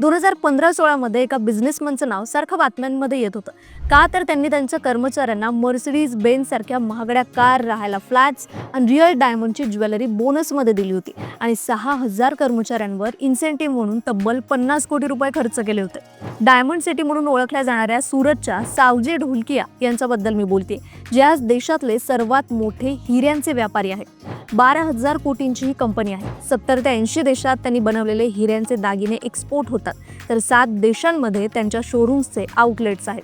दोन हजार पंधरा सोळामध्ये एका बिझनेसमनचं नाव सारखं बातम्यांमध्ये येत होतं. का तर त्यांनी त्यांच्या कर्मचाऱ्यांना मर्सिडीज बेन सारख्या महागड्या कार राहायला फ्लॅट्स आणि रिअल डायमंडची ज्वेलरी बोनसमध्ये दिली होती आणि सहा हजार कर्मचाऱ्यांवर इन्सेंटिव्ह म्हणून तब्बल पन्नास कोटी रुपये खर्च केले होते. डायमंड सिटी म्हणून ओळखल्या जाणाऱ्या सुरतच्या सावजी ढोलकिया यांच्याबद्दल मी बोलते जे आज देशातले सर्वात मोठे हिऱ्यांचे व्यापारी आहेत. बारा हजार कोटींची ही कंपनी आहे. सत्तर ते ऐंशी देशात त्यांनी बनवलेले हिऱ्यांचे दागिने एक्सपोर्ट होतात. तर सात देशांमध्ये त्यांच्या शोरूम्सचे आउटलेट्स आहेत.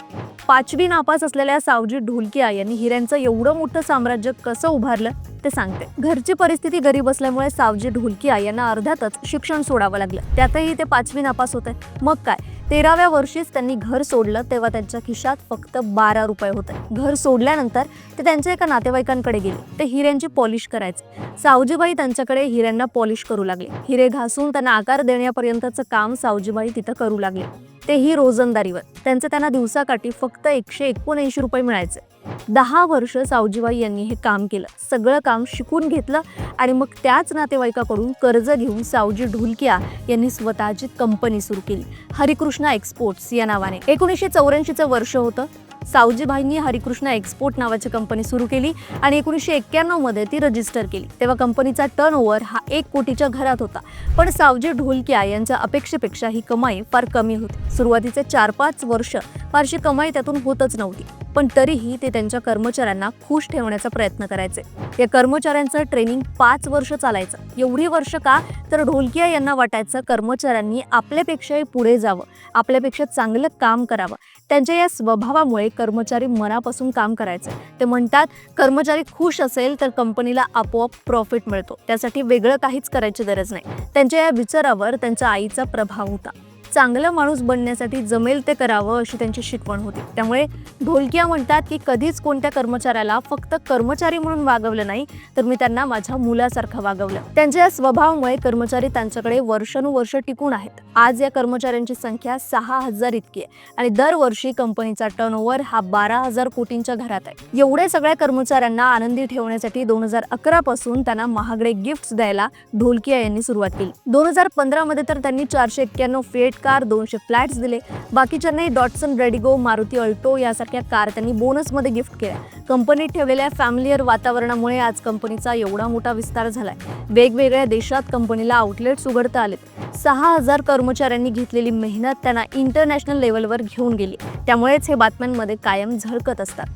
पाचवी नापास असलेल्या सावजी ढोलकिया यांनी हिऱ्यांचं एवढं मोठं साम्राज्य कसं उभारलं ते सांगते. घरची परिस्थिती गरीब असल्यामुळे सावजी ढोलकिया यांना अर्ध्यातच शिक्षण सोडावं लागलं. त्यातही ते पाचवी नापास होते. मग काय? तेराव्या वर्षीच त्यांनी घर सोडलं तेव्हा त्यांच्या खिशात फक्त बारा रुपये होते. घर सोडल्यानंतर ते त्यांच्या एका नातेवाईकांकडे गेले. ते हिऱ्यांची पॉलिश करायचे. सावजीबाई त्यांच्याकडे हिऱ्यांना पॉलिश करू लागले. हिरे घासून त्यांना आकार देण्यापर्यंतचं काम सावजीबाई तिथं करू लागले. तेही रोजंदारीवर. त्यांचं त्यांना दिवसाकाठी फक्त एकशे एकोणऐंशी रुपये मिळायचे. दहा वर्ष सावजीबाई यांनी हे काम केलं. सगळं काम शिकून घेतलं आणि मग त्याच नातेवाईकाकडून कर्ज घेऊन सावजी ढोलकिया यांनी स्वतःची कंपनी सुरू केली. हरिकृष्णा एक्सपोर्ट्स या नावाने. एकोणीसशे चौऱ्याऐंशीचं वर्ष होतं. सावजीबाईंनी हरिकृष्णा एक्सपोर्ट नावाची कंपनी सुरू केली आणि एकोणीसशे एक्क्याण्णवमध्ये ती रजिस्टर केली. तेव्हा कंपनीचा टर्न ओव्हर हा एक कोटीच्या घरात होता. पण सावजी ढोलकिया यांच्या अपेक्षेपेक्षा ही कमाई फार कमी होती. सुरुवातीचे चार पाच वर्ष फारशी कमाई त्यातून होतच नव्हती. पण तरीही ते त्यांच्या कर्मचाऱ्यांना खुश ठेवण्याचा प्रयत्न करायचे. या कर्मचाऱ्यांचं ट्रेनिंग पाच वर्ष चालायचं. एवढी वर्ष का? तर ढोलकिया यांना वाटायचं कर्मचाऱ्यांनी आपल्यापेक्षाही पुढे जावं. आपल्यापेक्षा चांगलं काम करावं. त्यांच्या या स्वभावामुळे कर्मचारी मनापासून काम करायचे. ते म्हणतात कर्मचारी खुश असेल तर कंपनीला आपोआप प्रॉफिट मिळतो. त्यासाठी वेगळं काहीच करायची गरज नाही. त्यांच्या या विचारावर त्यांच्या आईचा प्रभाव होता. चांगलं माणूस बनण्यासाठी जमेल ते करावं अशी त्यांची शिकवण होती. त्यामुळे ढोलकिया म्हणतात की कधीच कोणत्या कर्मचाऱ्याला फक्त कर्मचारी म्हणून वागवलं नाही तर मी त्यांना माझ्या मुलासारखं वागवलं. त्यांच्या या स्वभावामुळे कर्मचारी त्यांच्याकडे वर्षानुवर्ष टिकून आहेत. आज या कर्मचाऱ्यांची संख्या सहा हजार इतकी आहे आणि दरवर्षी कंपनीचा टर्नओव्हर हा बारा हजार कोटींच्या घरात आहे. एवढ्या सगळ्या कर्मचाऱ्यांना आनंदी ठेवण्यासाठी दोन हजार अकरा पासून त्यांना महागडे गिफ्ट्स द्यायला ढोलकिया यांनी सुरुवात केली. दोन हजार पंधरा मध्ये तर त्यांनी चारशे एक्क्याण्णव फेट कार दोनशे फ्लॅट्स दिले. बाकीच्यांनाही डॉटसन रेडिगो मारुती अल्टो यासारख्या कार त्यांनी बोनसमध्ये गिफ्ट केल्या. कंपनीत ठेवलेल्या फॅमिलियर वातावरणामुळे आज कंपनीचा एवढा मोठा विस्तार झालाय. वेगवेगळ्या देशात कंपनीला आउटलेट्स उघडता आलेत. सहा हजार कर्मचाऱ्यांनी घेतलेली मेहनत त्यांना इंटरनॅशनल लेवलवर घेऊन गेली. त्यामुळेच हे बातम्यांमध्ये कायम झळकत असतात.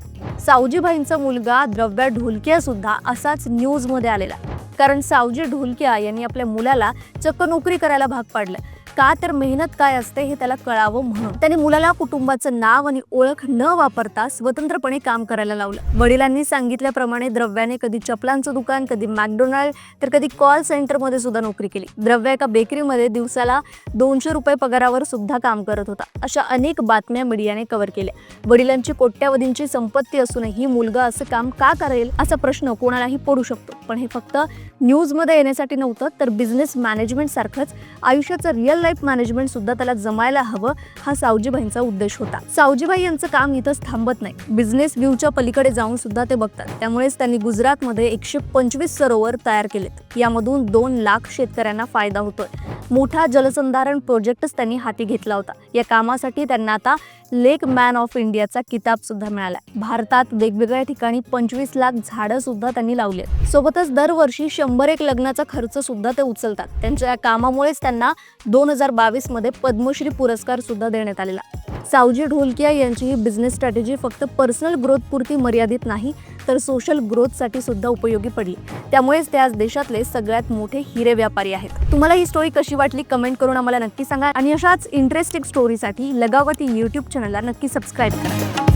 सावजीबाईंचा मुलगा द्रव्या ढोलकिया सुद्धा असाच न्यूजमध्ये आलेला. कारण सावजी ढोलकिया यांनी आपल्या मुलाला चक्क नोकरी करायला भाग पाडलं. का तर मेहनत काय असते हे त्याला कळावं म्हणून. त्याने मुलाला कुटुंबाचं नाव आणि ओळख न वापरता स्वतंत्रपणे काम करायला लावलं. वडिलांनी सांगितल्याप्रमाणे द्रव्याने कधी चपलांचं दुकान कधी मॅकडोनाल्ड तर कधी कॉल सेंटरमध्ये सुद्धा नोकरी केली. द्रव्या एका बेकरीमध्ये दिवसाला दोनशे रुपये पगारावर सुद्धा काम करत होता. अशा अनेक बातम्या मीडियाने कव्हर केल्या. वडिलांची कोट्यावधींची संपत्ती असूनही मुलगा असं काम का करेल असा प्रश्न कोणालाही पडू शकतो. पण हे फक्त न्यूजमध्ये येण्यासाठी नव्हतं तर बिझनेस मॅनेजमेंट सारखंच आयुष्याचं रिअल लाईफ मॅनेजमेंट सुद्धा त्याला जमायला हवं हा सावजीबाईंचा उद्देश होता. सावजीबाई यांचं काम इथंच थांबत नाही. बिझनेस व्ह्यूच्या पलीकडे जाऊन सुद्धा ते बघतात. त्यामुळेच त्यांनी गुजरातमध्ये एकशे पंचवीस सरोवर तयार केलेत. यामधून दोन लाख शेतकऱ्यांना फायदा होतोय. मोठा जलसंधारण प्रोजेक्टच त्यांनी हाती घेतला होता. या कामासाठी त्यांना आता लेक मॅन ऑफ इंडियाचा किताब सुद्धा मिळाला. भारतात वेगवेगळ्या ठिकाणी पंचवीस लाख झाडं सुद्धा त्यांनी लावली आहेत. सोबतच दरवर्षी शंभर एक लग्नाचा खर्च सुद्धा ते उचलतात. त्यांच्या या कामामुळेच त्यांना दोन हजार बावीसमध्ये पद्मश्री पुरस्कार सुद्धा देण्यात आलेला. सावजी ढोलकिया यांची ही बिझनेस स्ट्रॅटेजी फक्त पर्सनल ग्रोथ पुरती मर्यादित नाही तर सोशल ग्रोथसाठी सुद्धा उपयोगी पडली. त्यामुळेच ते आज देशातले सगळ्यात मोठे हिरे व्यापारी आहेत. तुम्हाला ही स्टोरी कशी वाटली कमेंट करून आम्हाला नक्की सांगा. आणि अशाच इंटरेस्टिंग स्टोरीसाठी लगावती यूट्यूब चॅनलला नक्की सबस्क्राईब करा.